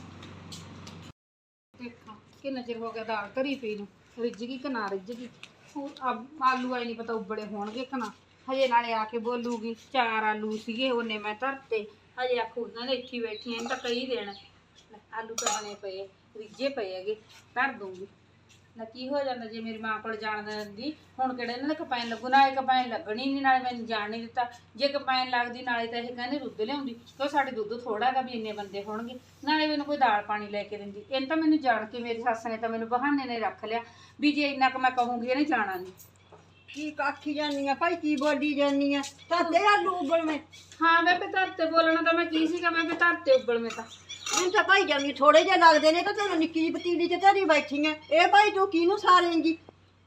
ਦੇਖਾਂ, ਕਿੰਨਾ ਚਿਰ ਹੋ ਗਿਆ ਦਾਲ ਧਰੀ ਪਈ ਨੂੰ? ਰਿੱਝ ਗਈ ਕਿ ਨਾ ਰਿੱਝ ਗਈ? ਹੁਣ ਆ- ਆਲੂ ਆਈ ਨਹੀਂ ਪਤਾ ਉੱਬਲੇ ਹੋਣਗੇ ਕਿ ਨਾ। ਹਜੇ ਨਾਲੇ ਆ ਕੇ ਬੋਲੂਗੀ, ਚਾਰ ਆਲੂ ਸੀਗੇ ਉਹਨੇ ਮੈਂ ਧਰਤੇ। ਹਜੇ ਆਖੂ ਉਹਨਾਂ ਦੇ ਇੱਥੇ ਹੀ ਬੈਠੀ ਐਂ ਤਾਂ ਕਹੀ ਦੇਣ। ਆਲੂ ਤਾਂ ਬਣੇ ਪਏ ਆ, ਰਿੱਝੇ ਪਏ ਹੈਗੇ ਧਰ ਦੂੰਗੀ ਨਾ ਕੀ ਹੋ ਜਾਂਦਾ ਜੇ ਮੇਰੀ ਮਾਂ ਕੋਲ ਜਾਣ ਦਿੰਦੀ ਹੁਣ ਕਿਹੜੇ ਇਹਨਾਂ ਦਾ ਕਪੈਨ ਲੱਗੂ? ਨਾਲੇ ਕਪੈਨ ਲੱਗਣੀ ਨਹੀਂ ਨਾਲੇ ਮੈਨੂੰ ਜਾਣ ਨਹੀਂ ਦਿੱਤਾ। ਜੇ ਕਪੈਨ ਲੱਗਦੀ ਨਾਲੇ ਤਾਂ ਇਹ ਕਹਿੰਦੇ ਦੁੱਧ ਲਿਆਉਂਦੀ। ਕਿਉਂ ਸਾਡੇ ਦੁੱਧ ਥੋੜਾ ਹੈਗਾ ਵੀ ਇੰਨੇ ਬੰਦੇ ਹੋਣਗੇ। ਨਾਲੇ ਮੈਨੂੰ ਕੋਈ ਦਾਲ ਪਾਣੀ ਲੈ ਕੇ ਦਿੰਦੀ। ਇਹਨਾਂ ਤਾਂ ਮੈਨੂੰ ਜਾਣ ਕੇ ਮੇਰੀ ਸੱਸ ਨੇ ਤਾਂ ਮੈਨੂੰ ਬਹਾਨੇ ਨੇ ਰੱਖ ਲਿਆ। ਵੀ ਜੇ ਇੰਨਾ ਕੁ ਮੈਂ ਕਹੂੰਗੀ ਇਹਨੇ ਜਾਣਾ ਨਹੀਂ ਕੀ ਕਾਖੀ ਜਾਨੀ ਆ ਭਾਈ ਕੀ ਬੋਲੀ ਜਾਨੀ ਆ? ਤੁਹਾਡੇ ਆਲੂ ਉਬਲਵੇਂ ਹਾਂ ਬੇਬੇ ਧਰਤੇ ਬੋਲਣਾ ਤਾਂ ਮੈਂ ਕੀ ਸੀਗਾ? ਮੈਂ ਕਿ ਧਰਤੇ ਉੱਬਲ ਮੇ ਤਾਂ। ਹੁਣ ਤਾਂ ਭਾਈ ਜਾਨੀ ਥੋੜੇ ਜਿਹੇ ਲੱਗਦੇ ਨੇ ਤਾਂ ਤੈਨੂੰ ਨਿੱਕੀ ਜਿਹੀ ਪਤੀਲੀ 'ਚ ਧਰੀ ਬੈਠੀ ਆ। ਇਹ ਭਾਈ ਤੂੰ ਕਿਹਨੂੰ ਸਾਰੇਂਗੀ?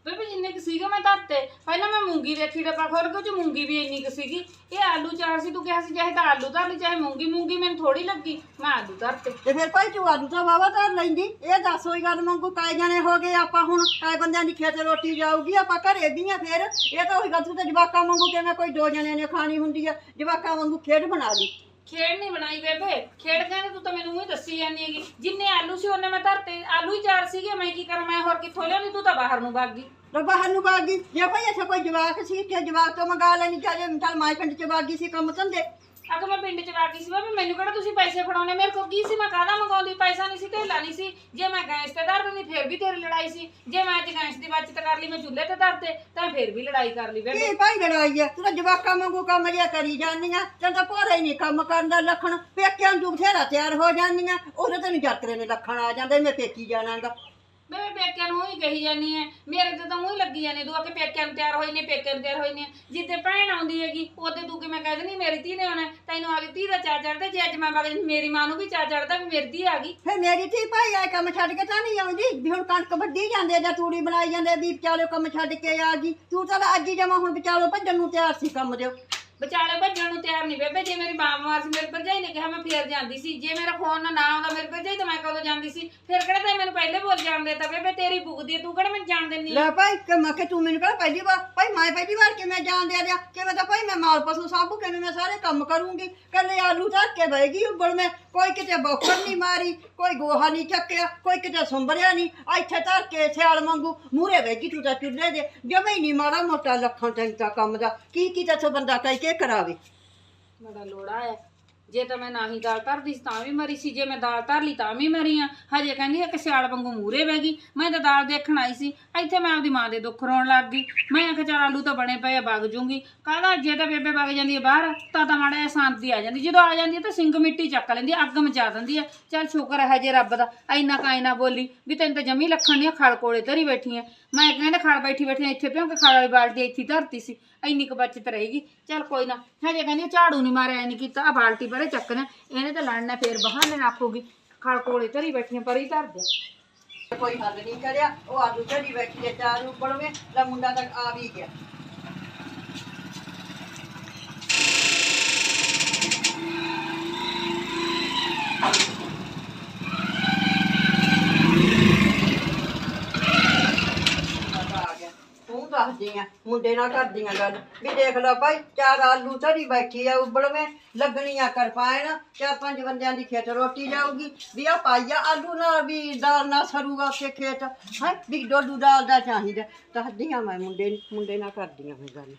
ਬੇਬੇ ਜਿੰਨੇ ਕੁ ਸੀਗਾ ਮੈਂ ਧਰਤੇ। ਪਹਿਲਾਂ ਮੈਂ ਮੂੰਗੀ ਦੇਖੀ ਡੱਬਾ ਖੋਲ ਕੇ ਉਹ ਚ ਮੂੰਗੀ ਵੀ ਇੰਨੀ ਕੁ ਸੀਗੀ। ਇਹ ਆਲੂ ਚਾਰ ਸੀ, ਤੂੰ ਕਿਹਾ ਸੀ ਚਾਹੇ ਤਾਂ ਆਲੂ ਧਰ ਲਈ, ਚਾਹੇ ਮੂੰਗੀ ਮੂੰਗੀ ਮੈਨੂੰ ਥੋੜੀ ਲੱਗੀ, ਮੈਂ ਆਲੂ ਧਰਤੇ। ਤੇ ਫਿਰ ਭਾਈ ਤੂੰ ਆਲੂ ਤਾਂ ਵਾਵਾ ਧਰ ਲੈਂਦੀ। ਇਹ ਦੱਸ ਹੋਈ ਗੱਲ ਮੰਗੂ ਕਾਏ ਜਾਣੇ ਹੋ ਗਏ ਆਪਾਂ ਹੁਣ? ਕਾਏ ਬੰਦਿਆਂ ਦੀ ਖੇਤ ਰੋਟੀ ਜਾਊਗੀ? ਆਪਾਂ ਘਰੇ ਵੀ ਆ ਫਿਰ। ਇਹ ਤਾਂ ਉਹੀ ਗੱਲ, ਤੂੰ ਤਾਂ ਜਵਾਕਾਂ ਵਾਂਗੂ ਕਿਵੇਂ ਕੋਈ ਦੋ ਜਣਿਆਂ ਨੇ ਖਾਣੀ ਹੁੰਦੀ ਆ? ਜਵਾਕਾਂ ਵਾਂਗੂ ਖੇਡ ਬਣਾ ਲਈ। ਖੇਡ ਨਹੀਂ ਬਣਾਈ ਬੇਬੇ। ਖੇਡ ਕਹਿੰਦੇ ਤੂੰ ਤਾਂ ਮੈਨੂੰ ਹੀ ਦੱਸੀ ਜਾਂਦੀ ਹੈਗੀ। ਜਿੰਨੇ ਆਲੂ ਸੀ, ਉਹਨੇ ਮੈਂ ਧਰਤੇ। ਆਲੂ ਹੀ ਚਾਰ ਸੀਗੇ, ਮੈਂ ਕੀ ਕਰਾਂ, ਮੈਂ ਹੋਰ ਕਿੱਥੋਂ ਲਿਆਉਂਦੀ ਤੂੰ ਤਾਂ ਬਾਹਰ ਨੂੰ ਭੱਗ ਗਈ। ਤੇ ਬਾਹਰ ਨੂੰ ਬਾਗੀ ਜੇ ਭਾਈ ਇੱਥੇ ਕੋਈ ਜਵਾਕ ਸੀ, ਕਿ ਜਵਾਕ ਤੋਂ ਮੰਗਾ ਲੈਣੀ ਚਾਹੀਏ ਚੱਲ ਮਾਈ ਪਿੰਡ ਚ ਬਾਗੀ ਸੀ ਕੰਮ ਧੰਦੇ। ਆਖੋ ਮੈਂ ਪਿੰਡ ਚ ਵਗ ਸੀ ਬੇਬੇ, ਮੈਨੂੰ ਕਿਹੜਾ ਤੁਸੀਂ ਪੈਸੇ ਫੜਾਉਣੇ ਮੇਰੇ ਕੋਲ ਕੀ ਸੀ? ਮੈਂ ਕਾਹਦਾ ਮੰਗਾਉਂਦੀ? ਪੈਸਾ ਨਹੀਂ ਸੀ ਧੇਲਾ ਨਹੀਂ ਸੀ। ਜੇ ਮੈਂ ਗੈਂਸ ਤੇ ਧਰ ਦਿੰਦੀ, ਫਿਰ ਵੀ ਤੇਰੀ ਲੜਾਈ ਸੀ। ਜੇ ਮੈਂ ਅੱਜ ਗੈਸ ਦੀ ਬਚਤ ਕਰ ਲਈ, ਮੈਂ ਚੁੱਲ੍ਹੇ ਤੇ ਧਰਤੇ ਤਾਂ ਫਿਰ ਵੀ ਲੜਾਈ ਕਰ ਲਈ ਬੇਬੇ। ਕੀ ਭਾਈ ਲੜਾਈ ਆ? ਤੂੰ ਤਾਂ ਜਵਾਕਾਂ ਵਾਂਗੂ ਕੰਮ ਜਿਆ ਕਰੀ ਜਾਂਦੀਆਂ। ਤੈਨੂੰ ਤਾਂ ਭੋਰਾ ਹੀ ਨਹੀਂ ਕੰਮ ਕਰਨ ਦਾ ਲੱਖਣ। ਪੇਕਿਆਂ ਨੂੰ ਬਥੇਰਾ ਤਿਆਰ ਹੋ ਜਾਂਦੀਆਂ। ਉਹਦੇ ਤੈਨੂੰ ਜੱਤਰੇ ਨੇ ਲੱਖਣ ਆ ਜਾਂਦੇ, ਮੈਂ ਪੇਕੀ ਜਾਣਾਗਾ। ਬੇਬੇ ਪੇਕਿਆਂ ਨੂੰ ਹੀ ਕਹੀ ਜਾਨੀ ਐ ਮੇਰੇ ਤੇ ਤਾਂ ਉਹੀ ਲੱਗੀ ਜਾਨੀ ਤੂੰ ਆ ਕੇ ਪੇਕਿਆਂ ਨੂੰ ਤਿਆਰ ਹੋਈ ਨੇ ਪੇਕਿਆਂ ਨੂੰ ਤਿਆਰ ਹੋਈ ਨੇ ਜਿੱਦੇ ਭੈਣ ਆਉਂਦੀ ਹੈਗੀ ਉਹਦੇ ਤੂੰ ਕਿ ਮੈਂ ਕਹਿ ਦਿੰਦੀ, ਮੇਰੀ ਧੀ ਨੇ ਆਉਣਾ ਤੈਨੂੰ ਆ ਗਈ ਧੀ ਦਾ ਚਾ ਚੜਦਾ ਜੇ ਅੱਜ ਮੈਂ ਵਗ ਮੇਰੀ ਮਾਂ ਨੂੰ ਵੀ ਚਾ ਚੜਦਾ ਵੀ ਮੇਰੀ ਧੀ ਆ ਗਈ। ਫਿਰ ਮੇਰੀ ਧੀ ਭਾਈ ਆ ਕੰਮ ਛੱਡ ਕੇ ਤਾਂ ਨਹੀਂ ਆਉਂਦੀ? ਵੀ ਹੁਣ ਕਣਕ ਵੱਢੀ ਜਾਂਦੇ ਜਾਂ ਤੂੜੀ ਬਣਾਈ ਜਾਂਦੇ ਵੀ ਵਿਚਾਲੇ ਕੰਮ ਛੱਡ ਕੇ ਆ ਗਈ। ਤੂੰ ਤਾਂ ਅੱਜ ਹੀ ਜਮਾ ਹੁਣ ਵਿਚਾਲੇ ਭੱਜਣ ਨੂੰ ਤਿਆਰ ਸੀ ਕੰਮ ਦਿਓ ਵਿਚਾਲੇ ਭੱਜਣ ਨੂੰ ਤਿਆਰ ਨਹੀਂ ਬੇਬੇ, ਜੇ ਮੇਰੀ ਮਾਂ ਬਿਮਾਰ ਸੀ, ਮੇਰੀ ਭਰਜਾਈ ਨੇ ਕਿਹਾ ਮੈਂ ਫੇਰ ਜਾਂਦੀ ਸੀ। ਜੇ ਮੇਰਾ ਫੋਨ ਨਾ ਆਉਂਦਾ, ਮੇਰੀ ਭਰਜਾਈ ਤਾਂ ਮੈਂ ਕਦੋਂ ਜਾਂਦੀ ਸੀ? ਫਿਰ ਕਿਹੜਾ ਤੈਂ ਮੈਨੂੰ ਪਹਿਲੇ ਬੋਲ ਜਾਣ ਦੇਤਾ? ਬੇਬੇ, ਤੇਰੀ ਭੁਗਦੀ ਤੂੰ ਕਿਹੜਾ ਮੈਨੂੰ ਜਾਣ ਦਿੰਦੀ ਲੈ ਭਾਈ ਕਿ ਮੈਂ ਕਿ ਤੂੰ ਮੈਨੂੰ ਕਹਿੰਦਾ ਪਹਿਲੀ ਵਾਰ ਭਾਈ, ਮੈਂ ਪਹਿਲੀ ਵਾਰ ਕਿਵੇਂ ਜਾਣ ਦੇ ਦਿਆ ਕਿਵੇਂ ਤਾਂ ਭਾਈ, ਮੈਂ ਮਾਲ ਪਸ਼ੂ ਸਾਬੂ ਕਿਵੇਂ ਮੈਂ ਸਾਰੇ ਕੰਮ ਕਰੂੰਗੀ? ਕੱਲੇ ਆਲੂ ਧਰ ਕੇ ਬੈਗੀ ਉੱਬਲ ਮੈਂ। ਕੋਈ ਕਿਤੇ ਬੋਕਰ ਨਹੀਂ ਮਾਰੀ, ਕੋਈ ਗੋਹਾ ਨਹੀਂ ਚੱਕਿਆ, ਕੋਈ ਕਿਤੇ ਸੁੰਬਰਿਆ ਨਹੀਂ ਇੱਥੇ ਧਰ ਕੇ ਸਿਆਲ ਵਾਂਗੂ ਮੂਹਰੇ ਬੈਗੀ ਤੂੰ ਤਾਂ ਚੁੱਲ੍ਹੇ ਦੇ। ਜਮੇ ਹੀ ਨਹੀਂ ਮਾੜਾ ਮੋਟਾ ਲੱਖਾਂ ਟੈਂਕਾ ਕੰਮ ਦਾ। ਕੀ ਕੀ ਤਾਂ ਬੰਦਾ ਕਹਿ ਕੇ ਕਰਾਵੇ? ਮੇਰਾ ਲੋੜਾ ਹੈ ਜੇ ਤਾਂ ਮੈਂ ਨਾ ਹੀ ਦਾਲ ਧਰਦੀ ਸੀ ਤਾਂ ਵੀ ਮਰੀ ਸੀ ਜੇ ਮੈਂ ਦਾਲ ਧਰ ਲਈ ਤਾਂ ਵੀ ਮਰੀ ਆ। ਹਜੇ ਕਹਿੰਦੀ ਆ ਕਿ ਸਿਆਲ ਵਾਂਗੂ ਮੂਰੇ ਬਹਿ ਗਈ। ਮੈਂ ਤਾਂ ਦਾਲ ਦੇਖਣ ਆਈ ਸੀ। ਇੱਥੇ ਮੈਂ ਆਪਦੀ ਮਾਂ ਦੇ ਦੁੱਖ ਰੋਣ ਲੱਗ ਗਈ। ਮੈਂ ਆਖਿਆ ਚੱਲ ਆਲੂ ਤਾਂ ਬਣੇ ਪਏ ਆ ਵਗ ਜੂੰਗੀ। ਕਾਹਦਾ ਜੇ ਤਾਂ ਬੇਬੇ ਵਗ ਜਾਂਦੀ ਹੈ ਬਾਹਰ? ਤਾਂ ਤਾਂ ਮਾੜਾ ਜਿਹਾ ਸ਼ਾਂਤੀ ਆ ਜਾਂਦੀ। ਜਦੋਂ ਆ ਜਾਂਦੀ ਹੈ ਤਾਂ ਸਿੰਗ ਮਿੱਟੀ ਚੱਕ ਲੈਂਦੀ ਆ, ਅੱਗ ਮਚਾ ਦਿੰਦੀ ਹੈ ਚੱਲ ਸ਼ੁਕਰ ਹੈ ਜੇ ਰੱਬ ਦਾ। ਇੰਨਾ ਕਾਇਨਾ ਬੋਲੀ ਵੀ ਤੈਨੂੰ ਤਾਂ ਜਮੀ ਲੱਖਣ ਦੀਆਂ ਖਲ ਕੋਲੇ ਧਰੀ ਬੈਠੀ ਆ। ਮੈਂ ਕਹਿੰਦਾ ਖਲ ਬੈਠੀ ਬੈਠੀ ਇੱਥੇ ਪਿਉਂ ਕਿ ਖਲ ਵਾਲੀ ਬਾਲਟੀ ਇੱਥੇ ਧਰਤੀ ਸੀ। ਇੰਨੀ ਕੁ ਬਚਤ ਰਹੇਗੀ। ਚੱਲ ਕੋਈ ਨਾ ਹਜੇ ਕਹਿੰਦੀ ਆ, ਝਾੜੂ ਨਹੀਂ ਮਾਰਿਆ ਐ ਨਹੀਂ ਕੀਤਾ ਆ ਬਾਲਟੀ ਪਰੇ ਚੱਕਣਾ। ਇਹਨੇ ਤਾਂ ਲੜਨਾ ਫੇਰ ਬਹਾਨੇ ਨਾਖੂਗੀ ਖਲ ਕੋਲੇ ਧਰੀ ਬੈਠੀਆਂ ਪਰੇ ਹੀ ਧਰ ਦੇ। ਕੋਈ ਹੱਲ ਨਹੀਂ ਕਰਿਆ ਉਹ ਆਲੂ ਝੜੀ ਬੈਠੀ ਹੈ ਚਾਰ ਉੱਪਰਵੇਂ ਦਾ ਮੁੰਡਾ ਤਾਂ ਆ ਵੀ ਗਿਆ। ਮੁੰਡਾ ਆ ਗਿਆ। ਤੂੰ ਦੱਸਦੀ ਆ ਮੁੰਡੇ ਨਾਲ ਕਰਦੀਆਂ ਗੱਲ। ਵੀ ਦੇਖ ਲਓ ਭਾਈ, ਚਾਰ ਆਲੂ ਧਰੀ ਬੈਠੀ ਆ ਉਬਲਵੇਂ ਲੱਗਣੀਆਂ ਕਰ ਪਾਇਣ, ਚਾਰ ਪੰਜ ਬੰਦਿਆਂ ਦੀ ਖੇਤ ਰੋਟੀ ਜਾਊਗੀ। ਵੀ ਆ ਪਾਈਆ ਆਲੂ ਨਾਲ ਵੀ ਦਾਲ ਨਾਲ ਸਰੂਗਾ ਉੱਥੇ ਖੇਤ। ਹੈ, ਵੀ ਡੋਡੂ ਦਾਲ ਦਾ ਚਾਹੀਦਾ। ਦੱਸਦੀ ਦੱਸਦੀਆਂ ਮੈਂ ਮੁੰਡੇ ਨੂੰ- ਮੁੰਡੇ ਨਾਲ ਕਰਦੀਆਂ ਮੈਂ ਗੱਲ।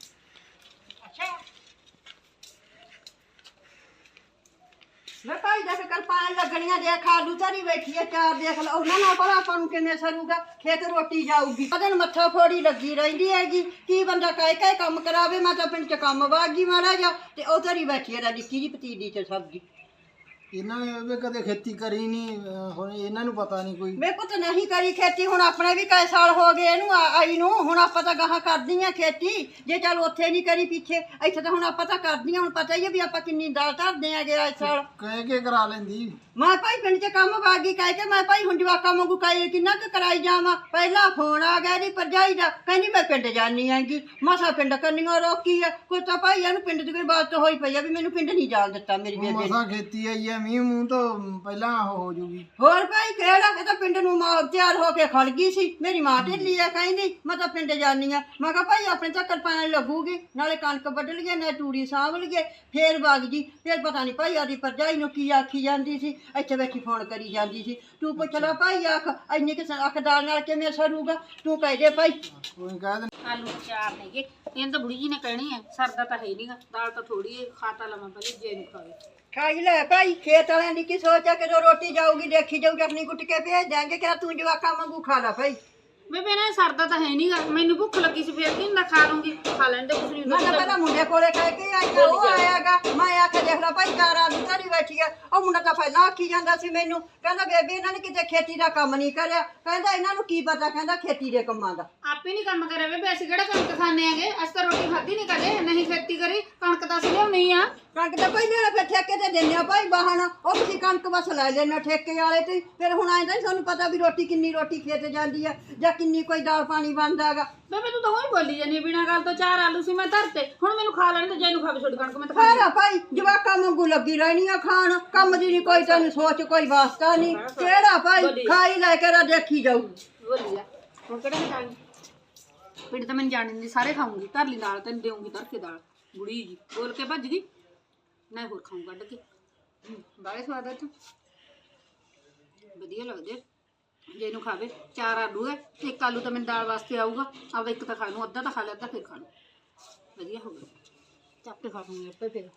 ਮੈਂ ਭਾਈ ਦੇਖ ਕਰ ਪਾਣ ਲੱਗਣੀਆਂ ਦੇਖ, ਆਲੂ ਧਰੀ ਬੈਠੀ ਆ ਚਾਰ ਦੇਖ ਲਓ ਉਹਨਾਂ ਨਾਲ ਪਰ ਆਪਾਂ ਨੂੰ ਕਿਵੇਂ ਸਰੂਗਾ? ਖੇਤ ਰੋਟੀ ਜਾਊਗੀ। ਉਹਦੇ ਨੂੰ ਮੱਥਾ ਫੋੜੀ ਲੱਗੀ ਰਹਿੰਦੀ ਹੈਗੀ। ਕੀ ਬੰਦਾ ਕਾਇ ਕਾਇ ਕੰਮ ਕਰਾਵੇ? ਮੈਂ ਤਾਂ ਪਿੰਡ ਚ ਕੰਮ ਵਾਗੀ ਮਾੜਾ ਜਾ ਤੇ ਉਹ ਧਰੀ ਬੈਠੀ ਆ ਨਿੱਕੀ ਜੀ ਪਤੀਲੀ ਚ ਸਬਜ਼ੀ। ਇਹਨਾਂ ਨੇ ਵੀ ਕਦੇ ਖੇਤੀ ਕਰੀ ਨਹੀਂ ਅਹ ਹੁਣ ਇਹਨਾਂ ਨੂੰ ਪਤਾ ਨਹੀਂ ਕੋਈ। ਮੇਰੇ ਪੁੱਤ ਨਹੀਂ ਕਰੀ ਖੇਤੀ ਹੁਣ ਆਪਣੇ ਵੀ ਕਈ ਸਾਲ ਹੋ ਗਏ ਇਹਨੂੰ ਆ- ਆਈ ਨੂੰ। ਹੁਣ ਆਪਾਂ ਤਾਂ ਗਾਹਾਂ ਕਰਦੀਆਂ ਖੇਤੀ। ਜੇ ਚੱਲ ਉੱਥੇ ਨਹੀਂ ਕਰੀ ਪਿੱਛੇ ਇੱਥੇ ਤਾਂ ਹੁਣ ਆਪਾਂ ਤਾਂ ਕਰਦੀਆਂ ਹੁਣ ਪਤਾ ਹੀ ਹੈ ਵੀ ਆਪਾਂ ਕਿੰਨੀ ਦਾਲ ਧਰਦੇ ਆਗੇ ਇਸ ਸਾਲ। ਕਹਿ ਕੇ ਕਰਾ ਲੈਂਦੀ। ਮੈਂ ਭਾਈ ਪਿੰਡ 'ਚ ਕੰਮ ਵਾਗੀ ਕਹਿ ਕੇ ਮੈਂ ਭਾਈ ਹੁਣ ਜਵਾਕਾਂ ਵਾਂਗੂ ਕਾਈ ਕਿੰਨਾ ਕੁ ਕਰਾਈ ਜਾਵਾਂ। ਪਹਿਲਾਂ ਫੋਨ ਆ ਗਿਆ ਦੀ ਭਰਜਾਈ ਦਾ ਕਹਿੰਦੀ ਮੈਂ ਪਿੰਡ ਜਾਣੀ ਆਂਗੀ। ਮਸਾ ਪਿੰਡ ਕੰਨੀਆਂ ਰੋਕੀ ਆ। ਕੋਈ ਤਾਂ ਭਾਈ ਇਹਨੂੰ ਪਿੰਡ ਦੀ ਕੋਈ ਬਾਤ ਹੋਈ ਪਈ ਆ ਵੀ ਮੈਨੂੰ ਪਿੰਡ ਨਹੀਂ ਜਾਣ ਦਿੱਤਾ ਮੇਰੀ ਬੇਬੇ ਨੇ। ਮਸਾਂ ਖੇਤੀ ਆਈ ਆ ਮੀਂਹ ਮੂੰਹ ਤੋਂ ਪਹਿਲਾਂ ਉਹ ਹੋ ਜੂਗੀ। ਹੋਰ ਭਾਈ ਕਿਹੜਾ? ਇਹ ਤਾਂ ਪਿੰਡ ਨੂੰ ਮਾਂ ਤਿਆਰ ਹੋ ਕੇ ਖੜ ਗਈ ਸੀ। ਮੇਰੀ ਮਾਂ ਢਿੱਲੀ ਆ ਕਹਿੰਦੀ ਮੈਂ ਤਾਂ ਪਿੰਡ ਜਾਣੀ ਆ। ਮੈਂ ਕਿਹਾ ਭਾਈ ਆਪਣੇ ਚੱਕਰ ਪਾਣ ਲੱਗੂਗੀ। ਨਾਲੇ ਕਣਕ ਵੱਢ ਲਈਏ ਨਾ ਤੂੜੀ ਸਾਂਭ ਲਈਏ ਫੇਰ ਵਗ ਜੀ। ਫੇਰ ਪਤਾ ਨਹੀਂ ਭਾਈ ਆਦੀ ਭਰਜਾਈ ਨੂੰ ਕੀ ਆਖੀ ਜਾਂਦੀ ਸੀ। ਇੱਥੇ ਬੈਠੀ ਫੋਨ ਕਰੀ ਜਾਂਦੀ ਸੀ। ਤੂੰ ਪੁੱਛ ਲੈ ਭਾਈ ਆਖ ਇੰਨੀ ਕਿ ਅੱਖ ਦਾਲ ਨਾਲ ਕਿਵੇਂ ਸਰੂਗਾ? ਤੂੰ ਕਹਿ ਦੇ ਭਾਈ। ਕੋਈ ਕਹਿ ਦੇ। ਆਲੂ ਚਾਰ ਨੇਗੇ। ਇਹਨਾਂ ਤਾਂ ਬੁੜੀ ਜੀ ਨੇ ਕਹਿਣੀ ਹੈ ਸਰਦਾ ਤਾਂ ਹੈ ਨਹੀਂਗਾ ਦਾਲ ਤਾਂ ਥੋੜੀ ਹੈ ਖਾਤਾ ਲਵਾਂ ਪਹਿਲੇ ਜੇ ਨਹੀਂ ਖਾਵੇ। ਖਾਈ ਲੈ ਭਾਈ ਖੇਤ ਵਾਲਿਆਂ ਦੀ ਕੀ ਸੋਚ ਆ? ਕਿ ਜੋ ਰੋਟੀ ਜਾਊਗੀ ਦੇਖੀ ਜਾਊਗੀ ਆਪਣੀ ਕੁੱਟ ਕੇ ਭੇਜ ਜਾਾਂਗੇ ਕਿ ਤੂੰ ਜਵਾਕਾਂ ਵਾਂਗੂ ਖਾ ਲੈ ਭਾਈ। ਬੇਬੇ ਨਾ ਸਰਦਾ ਤਾਂ ਹੈ ਨਹੀਂਗਾ ਮੈਨੂੰ ਭੁੱਖ ਲੱਗੀ ਸੀ ਫੇਰ ਕੀ ਹੁੰਦਾ ਖਾ ਲੂੰਗੀ ਖਾ ਲੈਣ ਦੇ ਕੁਛ ਨਹੀਂ ਮੈਂ ਪਹਿਲਾਂ ਮੁੰਡੇ ਕੋਲੇ ਕਹਿ ਕੇ ਆਈ ਆ, ਉਹ ਆਇਆਗਾ ਮੈਂ ਆਖਿਆ ਦੇਖ ਲੈ ਭਾਈ ਚਾਰ ਆਦਮੀ ਘਰੀ ਬੈਠੀ ਆ। ਉਹ ਮੁੰਡਾ ਤਾਂ ਪਹਿਲਾਂ ਆਖੀ ਜਾਂਦਾ ਸੀ ਮੈਨੂੰ। ਕਹਿੰਦਾ ਬੇਬੀ ਇਹਨਾਂ ਨੇ ਕਿਤੇ ਖੇਤੀ ਦਾ ਕੰਮ ਨਹੀਂ ਕਰਿਆ। ਕਹਿੰਦਾ ਇਹਨਾਂ ਨੂੰ ਕੀ ਪਤਾ? ਕਹਿੰਦਾ ਖੇਤੀ ਦੇ ਕੰਮਾਂ ਦਾ। ਆਪੇ ਨਹੀਂ ਕੰਮ ਕਰਿਆ ਬੇਬੇ ਅਸੀਂ ਕਿਹੜਾ ਕਣਕ ਖਾਣੇ ਆਗੇ ਅਸੀਂ ਤਾਂ ਰੋਟੀ ਖਾਧੀ ਨਹੀਂ ਕਦੇ। ਨਹੀਂ ਖੇਤੀ ਕਰੀ ਕਣਕ ਤਾਂ ਅਸੀਂ ਲਿਆਉਣੀ ਆ। ਕਣਕ ਤਾਂ ਪਹਿਲੇ ਵਾਲਾ ਫਿਰ ਠੇਕੇ ਤੇ ਦਿੰਦੇ ਆ ਭਾਈ ਬਾਹਣ ਉਹ ਤੁਸੀਂ ਕਣਕ ਬਸ ਲੈ ਲੈਣਾ ਠੇਕੇ ਵਾਲੇ ਤੇ। ਫਿਰ ਹੁਣ ਆਏ ਤਾਂ ਸਾਨੂੰ ਪਤਾ ਵੀ ਰੋਟੀ ਕਿੰਨੀ ਰੋਟੀ ਖੇਤ ਜਾਂਦੀ ਆ ਜਾਂ ਕਿੰਨੀ ਕੋਈ ਦਾਲ ਪਾਣੀ ਬਣਦਾਗਾ ਬੇਬੇ ਤੂੰ ਤਾਂ ਹੋਈ ਬੋਲੀ ਜਾਨੀ ਬਿਨਾ ਗੱਲ ਤੋਂ ਚਾਰ ਆਲੂ ਸੀ ਮੈਂ ਧਰਤੇ ਹੁਣ ਮੈਨੂੰ ਖਾ ਲੈਣ ਤੇ ਜੈਨੂੰ ਖਾਵੇ ਛੋਟੀ ਕਣਕ ਮੈਂ ਤਾਂ ਖਾਣਾ ਭਾਈ ਜਵਾਕਾਂ ਵਾਂਗੂ ਲੱਗੀ ਰਹਿਣੀ ਆ ਖਾਣ ਕੰਮ ਦੀ ਨਹੀਂ ਕੋਈ ਤੈਨੂੰ ਸੋਚ ਕੋਈ ਵਾਸਤਾ ਨਹੀਂ ਕਿਹੜਾ ਭਾਈ ਖਾਈ ਲੈ ਕੇ ਰਾ ਦੇਖੀ ਜਾਊ। ਬੋਲੀ ਜਾ ਹੁਣ ਕਿਹੜਾ ਹਟਾਂਗੀ ਪਿੰਡ ਤਾਂ ਮੈਨੂੰ ਜਾਣ ਸਾਰੇ ਖਾਉਂਗੀ ਧਰ ਲਈ ਦਾਲ ਤੈਨੂੰ ਦੇਉਂਗੀ ਧਰ ਕੇ ਦਾਲ। ਬੁੜੀ ਜੀ ਬੋਲ ਕੇ ਭੱਜ ਗਈ। ਮੈਂ ਹੋਰ ਖਾਉਂ ਕੱਢ ਕੇ। ਹੂੰ, ਬਾਹਲੇ ਸਵਾਦ ਆ ਤੂੰ ਵਧੀਆ ਲੱਗਦੇ ਜੇ ਇਹਨੂੰ ਖਾਵੇ ਚਾਰ ਆਲੂ ਹੈ ਇੱਕ ਆਲੂ ਤਾਂ ਮੈਨੂੰ ਦਾਲ ਵਾਸਤੇ ਆਊਗਾ। ਆਪਦਾ ਇੱਕ ਤਾਂ ਖਾ ਲੂੰ ਅੱਧਾ ਤਾਂ ਖਾ ਲਿਆ ਅੱਧਾ ਫਿਰ ਖਾ ਲੂੰ ਵਧੀਆ ਹੋ ਗਿਆ। ਚੱਪ ਕੇ ਖਾ ਲੂੰਗੀ ਆਪੇ ਫਿਰ।